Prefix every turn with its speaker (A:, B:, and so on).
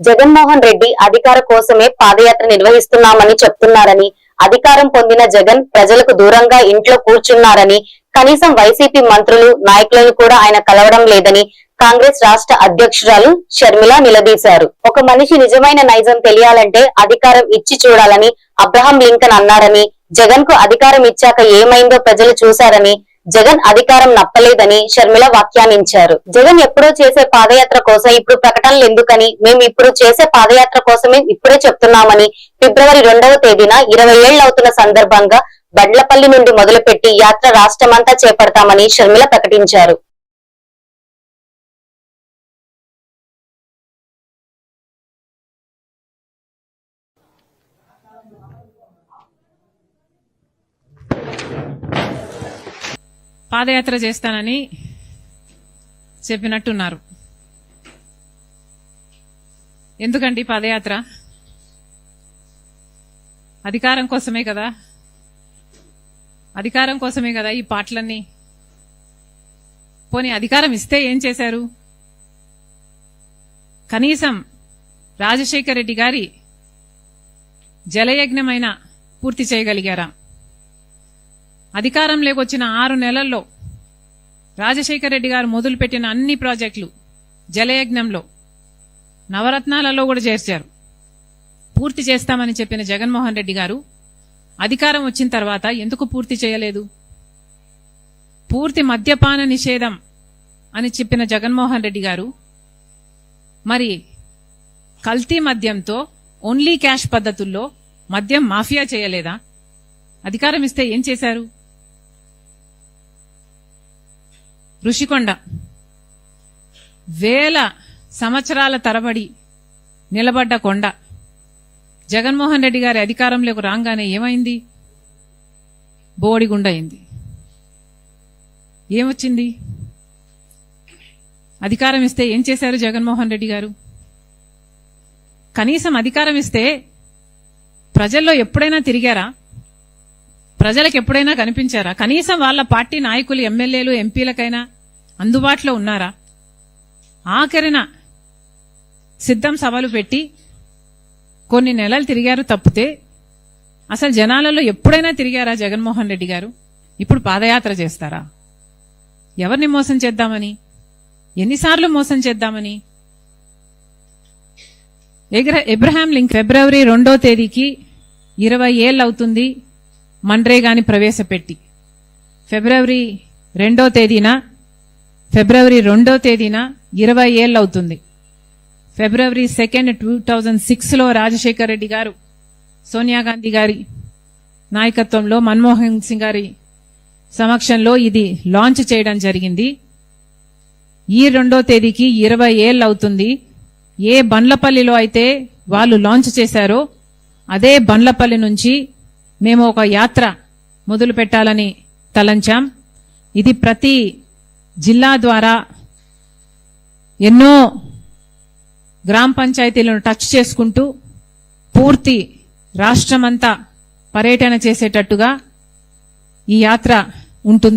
A: జగన్మోహన్ రెడ్డి అధికార కోసమే పాదయాత్ర నిర్వహిస్తున్నామని చెప్తున్నారని అధికారం పొందిన జగన్ ప్రజలకు దూరంగా ఇంట్లో కూర్చున్నారని కనీసం వైసీపీ మంత్రులు నాయకులను కూడా ఆయన కలవడం లేదని కాంగ్రెస్ రాష్ట్ర అధ్యక్షురాలు షర్మిల నిలదీశారు. ఒక మనిషి నిజమైన నైజం తెలియాలంటే అధికారం ఇచ్చి చూడాలని అబ్రహం లింకన్ అన్నారని జగన్కు అధికారం ఇచ్చాక ఏమైందో ప్రజలు చూశారని జగన్ అధికారం నప్పలేదని షర్మిల వ్యాఖ్యానించారు. జగన్ ఎప్పుడో చేసే పాదయాత్ర కోసం ఇప్పుడు ప్రకటనలు ఎందుకని మేము ఇప్పుడు చేసే పాదయాత్ర కోసమే ఇప్పుడే చెప్తున్నామని ఫిబ్రవరి రెండవ తేదీన ఇరవై ఏళ్ళు అవుతున్న సందర్భంగా బండ్లపల్లి నుండి మొదలుపెట్టి యాత్ర రాష్ట్రమంతా చేపడతామని షర్మిల ప్రకటించారు.
B: పాదయాత్ర చేస్తానని చెప్పినట్టున్నారు. ఎందుకండి పాదయాత్ర? అధికారం కోసమే కదా? అధికారం కోసమే కదా ఈ పాటలన్నీ? పోనీ అధికారం ఇస్తే ఏం చేశారు? కనీసం రాజశేఖర రెడ్డి గారి జలయజ్ఞమైన పూర్తి చేయగలిగారా? అధికారంలోకి వచ్చిన ఆరు నెలల్లో రాజశేఖర రెడ్డి గారు మొదలుపెట్టిన అన్ని ప్రాజెక్టులు జలయజ్ఞంలో నవరత్నాలలో కూడా చేర్చారు. పూర్తి చేస్తామని చెప్పిన జగన్మోహన్ రెడ్డి గారు అధికారం వచ్చిన తర్వాత ఎందుకు పూర్తి చేయలేదు? పూర్తి మద్యపాన నిషేధం అని చెప్పిన జగన్మోహన్ రెడ్డి గారు మరి కల్తీ మద్యంతో ఓన్లీ క్యాష్ పద్ధతుల్లో మద్యం మాఫియా చేయలేదా? అధికారం ఇస్తే ఏం చేశారు? ఋషికొండ. వేల సంవత్సరాల తరబడి నిలబడ్డ కొండ. జగన్మోహన్ రెడ్డి గారి అధికారంలోకి రాగానే ఏమైంది? బోడిగుండ అయింది. ఏమొచ్చింది? అధికారం ఇస్తే ఏం చేశారు జగన్మోహన్ రెడ్డి గారు? కనీసం అధికారం ఇస్తే ప్రజల్లో ఎప్పుడైనా తిరిగారా? ప్రజలకు ఎప్పుడైనా కనిపించారా? కనీసం వాళ్ళ పార్టీ నాయకులు ఎమ్మెల్యేలు ఎంపీలకైనా అందుబాటులో ఉన్నారా? ఆఖరిన సిద్ధం సభలు పెట్టి కొన్ని నెలలు తిరిగారు తప్పితే అసలు జనాలలో ఎప్పుడైనా తిరిగారా జగన్మోహన్ రెడ్డి గారు? ఇప్పుడు పాదయాత్ర చేస్తారా? ఎవరిని మోసం చేద్దామని? ఎన్నిసార్లు మోసం చేద్దామని? ఎగ్ర- ఎబ్రహాం లింక్ ఫిబ్రవరి రెండో తేదీకి ఇరవై ఏళ్ళు అవుతుంది. మన్రేగాని ప్రవేశపెట్టి. ఫిబ్రవరి రెండో తేదీన ఫిబ్రవరి రెండో తేదీన ఇరవై ఏళ్ళు అవుతుంది ఫిబ్రవరి సెకండ్ టూ థౌజండ్ సిక్స్లో రాజశేఖర్ రెడ్డి గారు సోనియా గాంధీ గారి నాయకత్వంలో మన్మోహన్ సింగ్ గారి సమక్షంలో ఇది లాంచ్ చేయడం జరిగింది. ఈ రెండో తేదీకి ఇరవై ఏళ్ళు అవుతుంది ఏ బండ్లపల్లిలో అయితే వాళ్ళు లాంచ్ చేశారో అదే బండ్లపల్లి నుంచి మేము ఒక యాత్ర మొదలు పెట్టాలని తలంచాం. ఇది ప్రతి జిల్లా ద్వారా ఎన్నో గ్రామ పంచాయతీలను టచ్ చేసుకుంటూ పూర్తి రాష్ట్రమంతా పర్యటన చేసేటట్టుగా ఈ యాత్ర ఉంటుంది.